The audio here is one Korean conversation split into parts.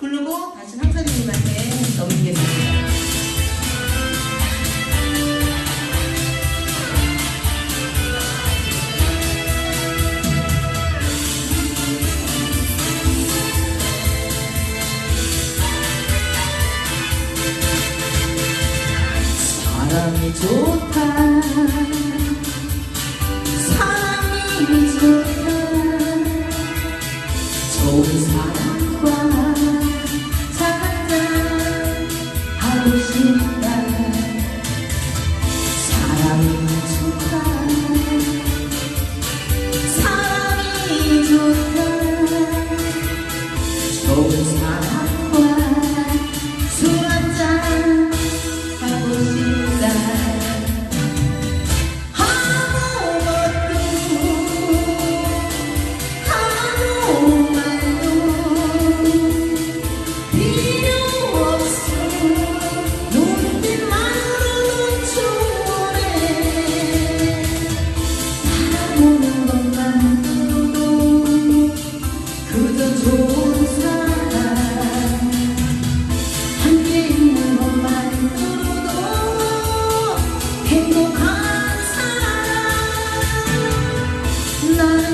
부르고 다시 황사님한테 넘기겠습니다. 사랑이 좋다. 사랑이 좋다. 좋은 사람 사랑이 좋다. 사랑이 좋다. 좋은 사람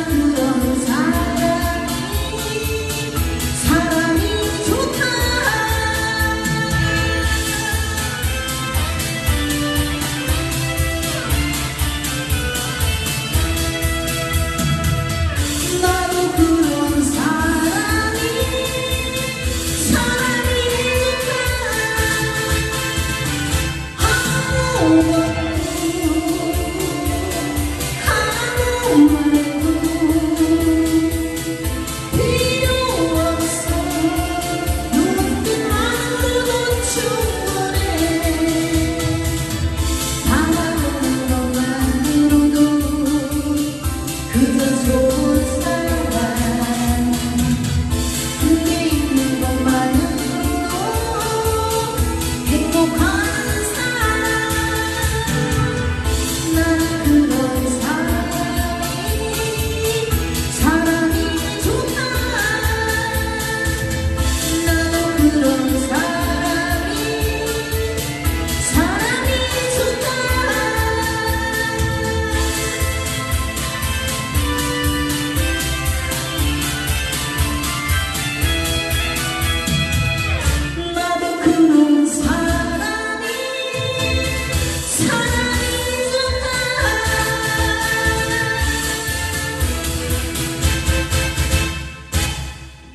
through the